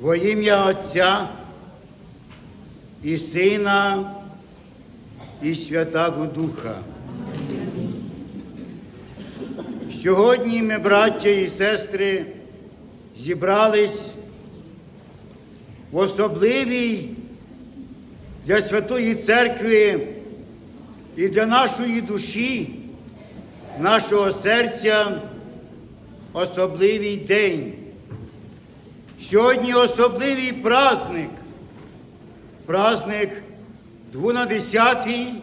Во ім'я Отця і Сина і Святого Духа. Сьогодні ми, браття і сестри, зібрались в особливій для Святої Церкви і для нашої душі, нашого серця особливий день. Сьогодні особливий праздник, праздник двунадесятий,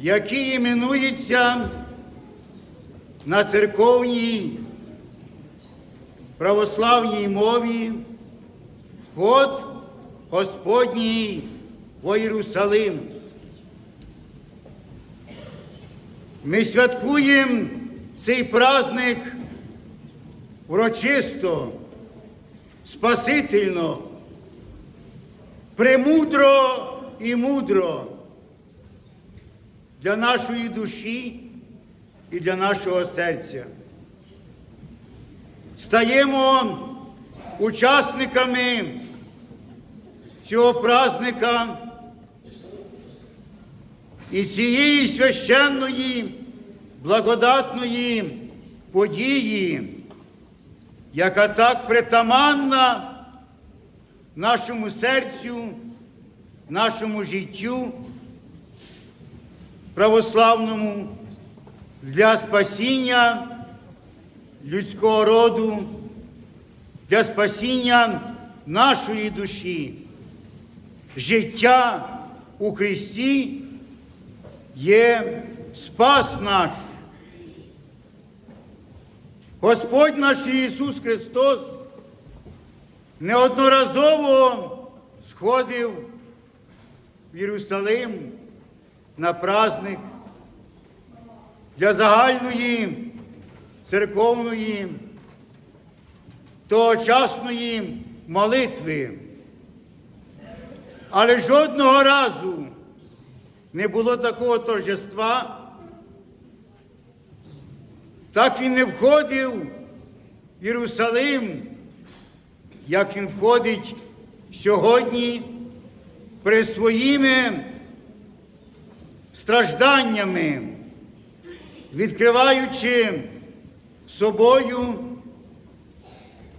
який іменується на церковній православній мові Вход Господній во Єрусалим. Ми святкуємо цей праздник урочисто, спасительно, премудро і мудро для нашої душі і для нашого серця. Стаємо учасниками цього праздника і цієї священної благодатної події, яка так притаманна нашому серцю, нашому життю православному для спасіння людського роду, для спасіння нашої душі. Життя у Христі є спас наш. Господь наш Ісус Христос неодноразово сходив в Єрусалим на праздник для загальної церковної тогочасної молитви. Але жодного разу не було такого торжества, так він не входив в Єрусалим, як він входить сьогодні при своїми стражданнями, відкриваючи собою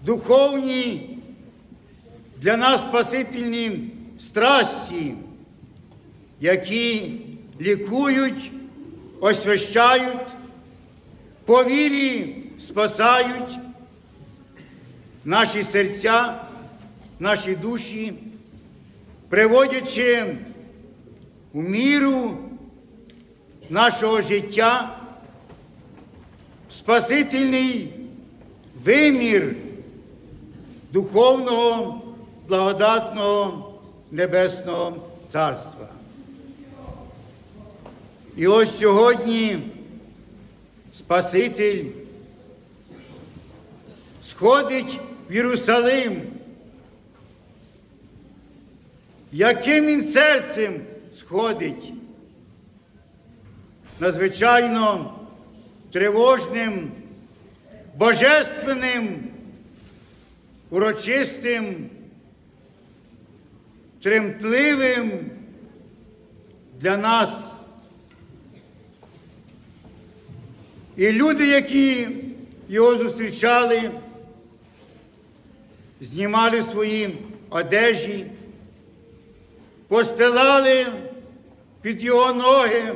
духовні для нас спасительні страсті, які лікують, освящають, по вірі спасають наші серця, наші душі, приводячи у міру нашого життя спасительний вимір духовного, благодатного Небесного Царства. І ось сьогодні Спаситель сходить в Єрусалим. Яким він серцем сходить? Надзвичайно тривожним, божественним, урочистим, тремтливим для нас. І люди, які його зустрічали, знімали свої одежі, постилали під його ноги,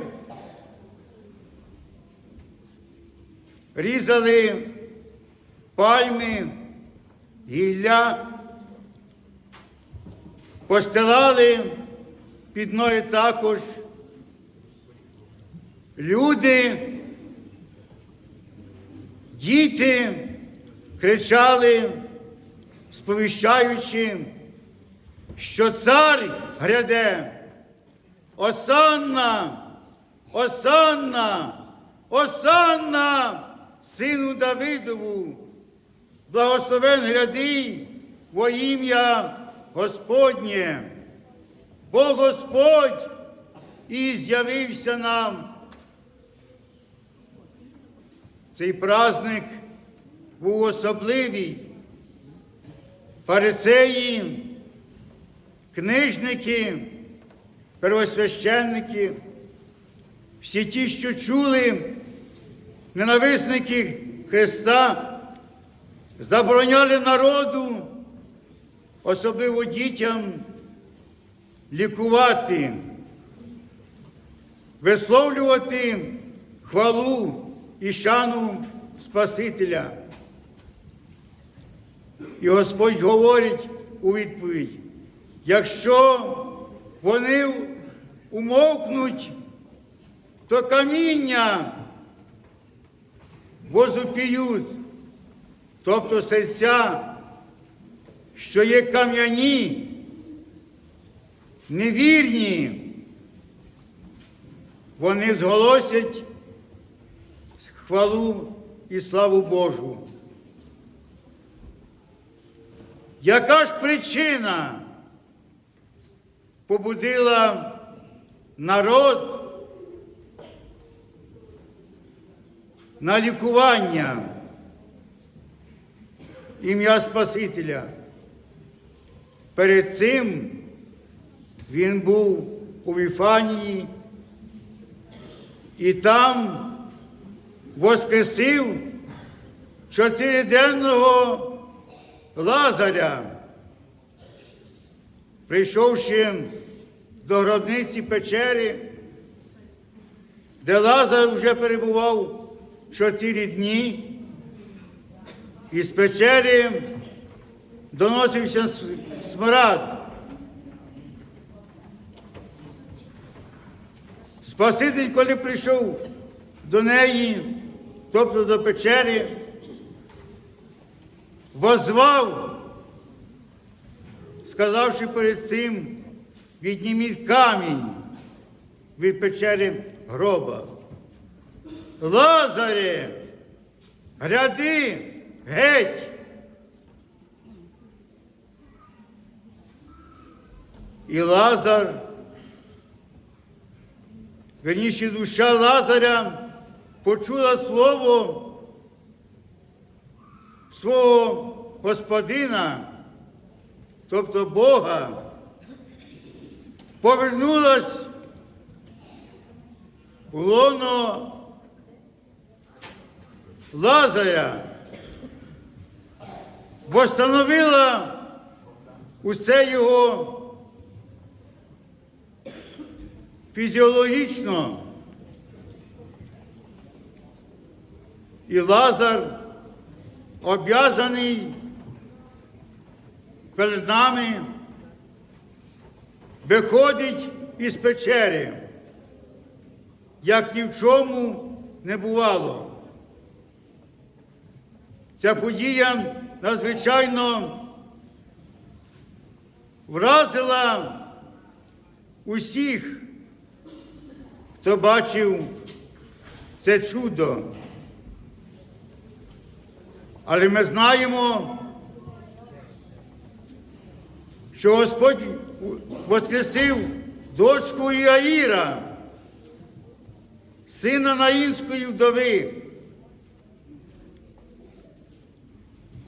різали пальми, гілля, постилали під ноги також. Люди, діти кричали, сповіщаючи, що цар гряде, Осанна, Осанна, Осанна, сину Давидову, благословен гряди во ім'я Господнє, бо Господь і з'явився нам. Цей праздник був особливий, фарисеї, книжники, первосвященники, всі ті, що чули, ненависники Христа, забороняли народу, особливо дітям, лікувати, висловлювати хвалу і шану Спасителя. І Господь говорить у відповідь, якщо вони умовкнуть, то каміння возупіють, тобто серця, що є кам'яні, невірні, вони зголосять хвалу і славу Божу. Яка ж причина побудила народ на лікування ім'я Спасителя? Перед цим він був у Віфанії і там воскресив чотириденного Лазаря, прийшовши до гробниці печери, де Лазар вже перебував чотири дні, і з печери доносився смрад. Спаситель, коли прийшов до неї, тобто до печери, возвав, сказавши перед цим, відніміть камінь від печери гроба. Лазаре, гряди геть. І Лазар, верніше душа Лазаря, почула слово свого Господина, тобто Бога, повернулась у лоно Лазаря, восстановила усе його фізіологічно. І Лазар об'язаний перед нами виходить із печери, як ні в чому не бувало. Ця подія надзвичайно вразила усіх, хто бачив це чудо. Але ми знаємо, що Господь воскресив дочку Іаїра, сина Наїнської вдови.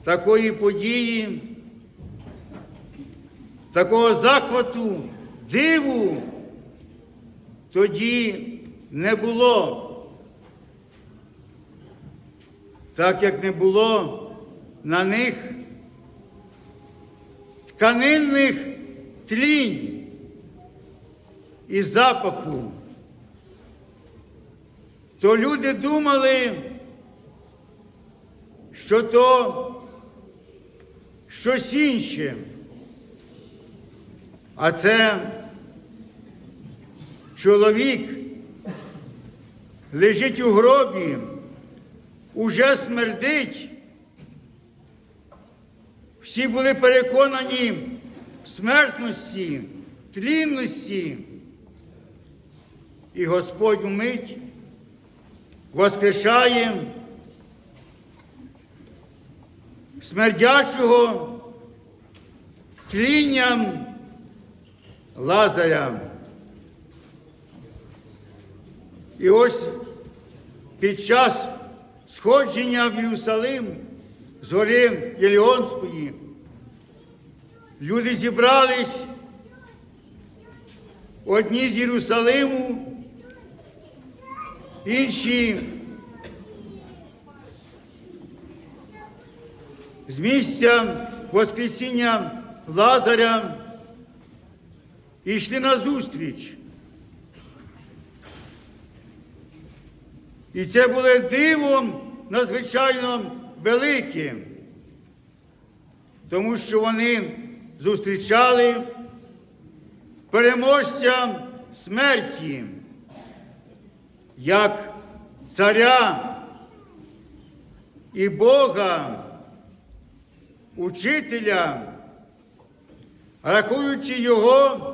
Такої події, такого захвату, диву тоді не було. Так як не було на них тканинних тлінь і запаху, то люди думали, що то щось інше. А це чоловік лежить у гробі, уже смердить. Всі були переконані в смертності, тлінності. І Господь умить воскрешає смердячого тлінням Лазаря. І ось під час сходження в Єрусалим з гори Єліонської люди зібрались одні з Єрусалиму, інші з місця Воскресіння Лазаря і йшли на зустріч. І це було дивом надзвичайно великим, тому що вони зустрічали переможця смерті, як царя і Бога, учителя, рахуючи його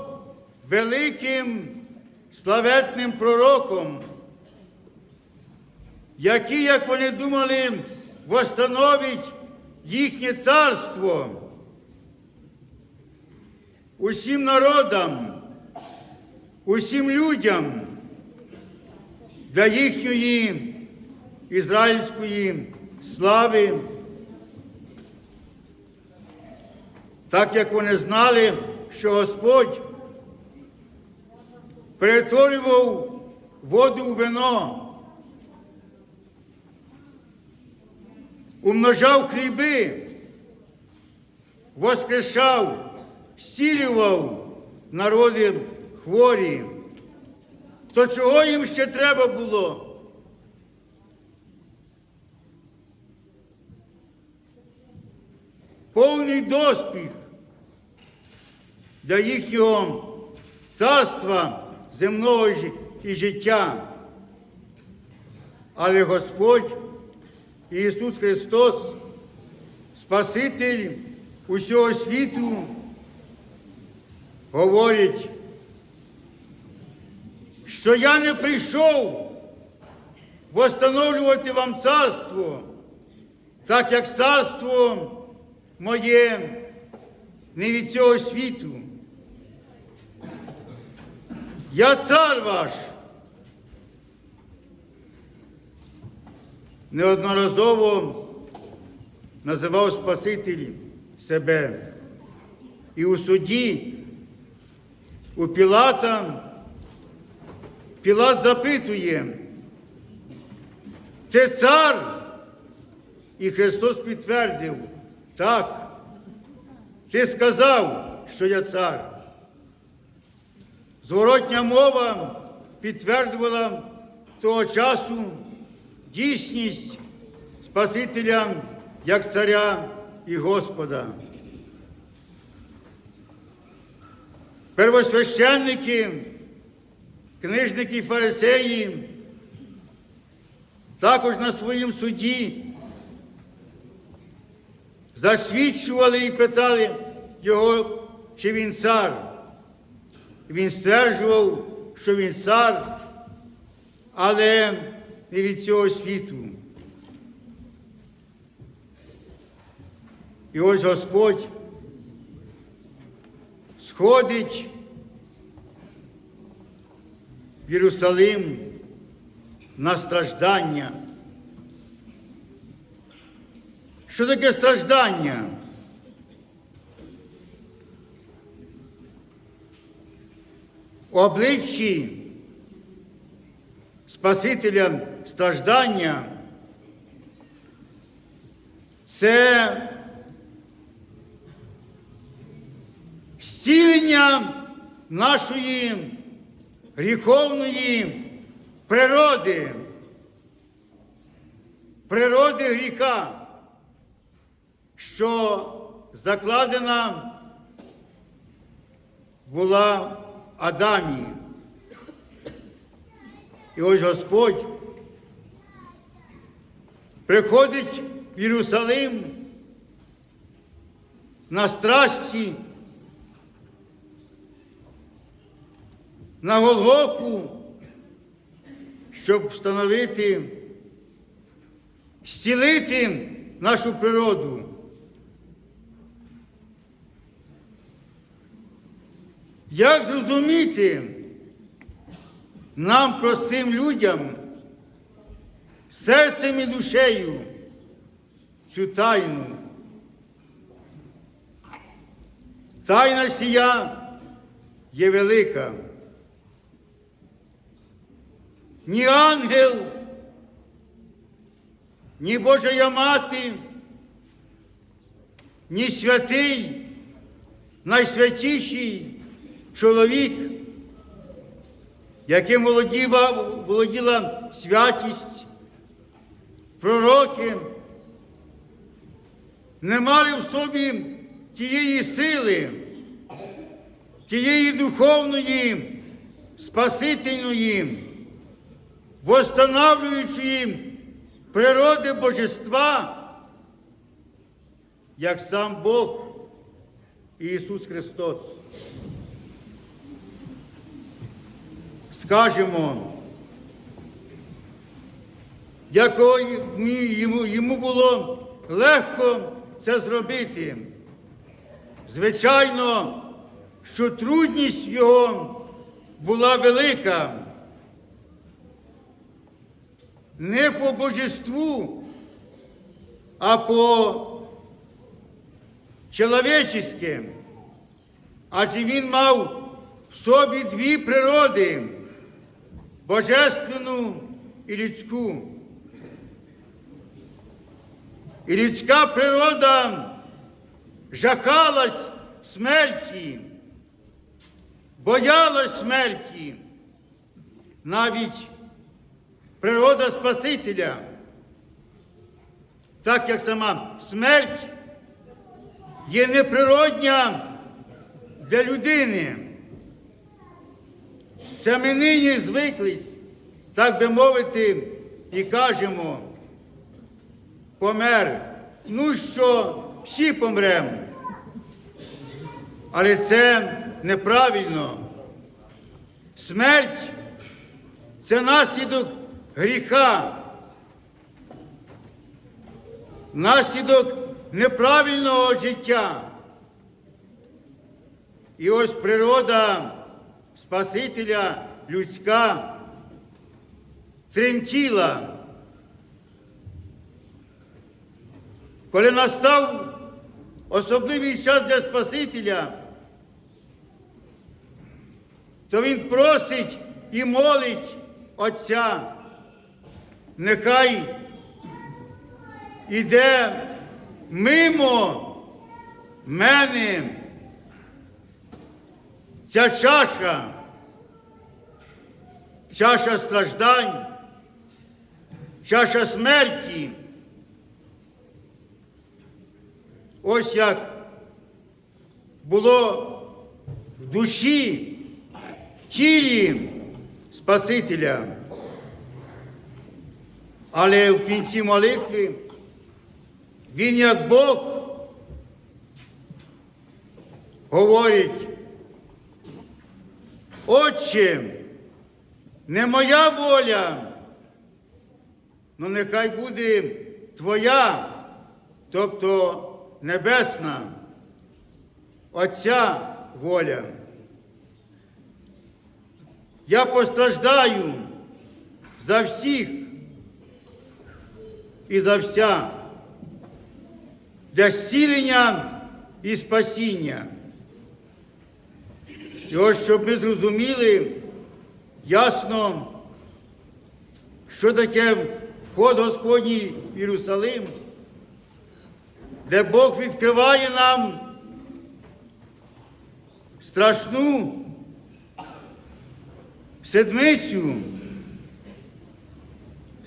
великим славетним пророком, який, як вони думали, восстановить їхнє царство. Усім народам, усім людям для їхньої ізраїльської слави, так як вони знали, що Господь перетворював воду у вино, умножав хліби, воскрешав, зцілював народи хворі. То чого їм ще треба було? Повний доспіх для їхнього царства земного і життя. Але Господь Ісус Христос, Спаситель усього світу, говорить, що я не прийшов восстановлювати вам царство, так як царство моє не від цього світу. Я цар ваш. Неодноразово називав Спаситель себе. І у суді у Пілата Пілат запитує, ти цар? І Христос підтвердив, так, ти сказав, що я цар. Зворотня мова підтверджувала того часу дійсність Спасителя як царя і Господа. Первосвященники, книжники фарисеї також на своїм суді засвідчували і питали його, чи він цар. Він стверджував, що він цар, але не від цього світу. І ось Господь сходить в Єрусалим на страждання. Що таке страждання? У обличчі Спасителя страждання це зцілення нашої гріховної природи, природи гріха, що закладена була Адамі. І ось Господь приходить в Єрусалим на страсті, на Голгофу, щоб встановити, зцілити нашу природу. Як зрозуміти нам, простим людям, серцем і душею цю тайну? Тайна сія є велика. Ні ангел, ні Божа Мати, ні святий, найсвятіший чоловік, яким володіла, володіла святість, пророки, не мали в собі тієї сили, тієї духовної, спасительної, восстанавлюючої природи Божества, як сам Бог Ісус Христос. Скажемо, якого йому, йому було легко це зробити. Звичайно, що трудність його була велика. Не по божеству, а по чоловічески. Адже він мав в собі дві природи божественну і людську. І людська природа жахалась смерті, боялась смерті, навіть природа Спасителя, так як сама смерть є неприродня для людини. Це ми нині звиклись, так би мовити, і кажемо, помер. Ну що, всі помремо. Але це неправильно. Смерть це наслідок гріха, наслідок неправильного життя. І ось природа Спасителя людська тремтіла. Коли настав особливий час для Спасителя, то Він просить і молить Отця, нехай іде мимо мене ця чаша, чаша страждань, чаша смерті. Ось як було в душі, тілі Спасителя. Але в кінці молитви він як Бог говорить, Отче, не моя воля, але нехай буде Твоя, тобто небесна, Отця воля. Я постраждаю за всіх і за вся для зцілення і спасіння. І ось щоб ми зрозуміли ясно, що таке вход Господній в Єрусалим, де Бог відкриває нам страшну седмицю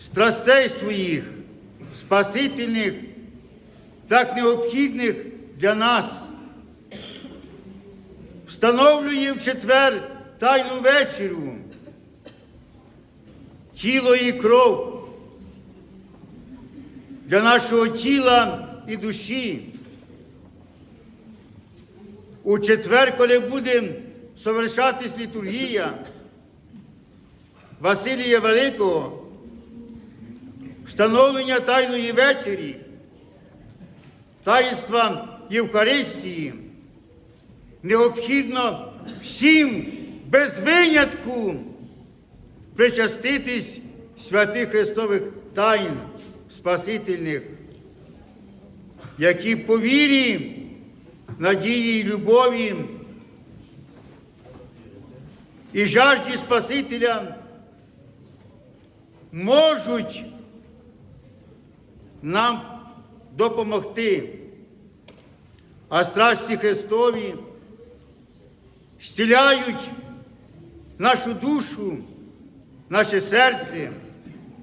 страстей своїх, спасительних, так необхідних для нас. Встановлює в четвер тайну вечерю, тіло і кров для нашого тіла і душі. У четвер, коли буде совершатись літургія Василія Великого, встановлення Тайної вечері, таїнства Євхаристії, необхідно всім без винятку причаститись святих Христових тайн спасительних, які по вірі надії і любові і жажді Спасителя можуть нам допомогти. А страсті Христові зціляють нашу душу, наше серце,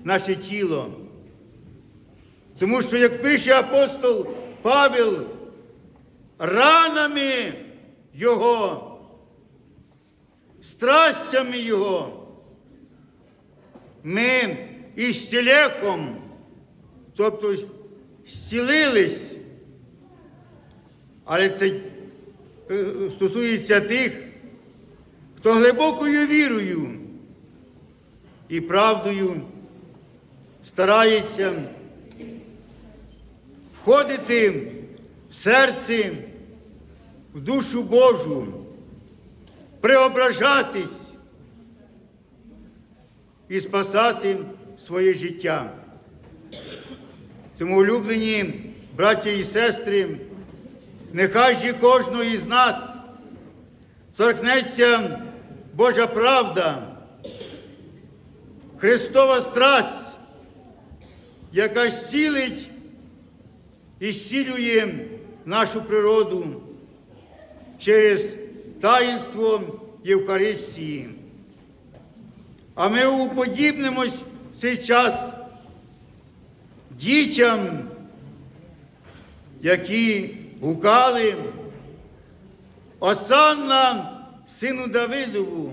наше тіло. Тому що, як пише апостол Павел, ранами Його, страстями Його, ми із стілехом, тобто зцілились, але це е, стосується тих, хто глибокою вірою і правдою старається входити в серце, в душу Божу, преображатись і спасати своє життя. Тому, улюблені браття і сестри, нехай же кожного із нас торкнеться Божа правда, Христова страсть, яка зцілить і зцілює нашу природу через таїнство Євхаристії. А ми уподібнимось в цей час дітям, які гукали Осанна сину Давидову,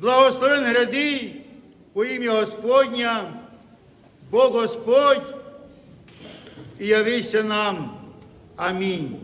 благословен гради у ім'я Господня, Бог Господь, і явися нам. Амінь.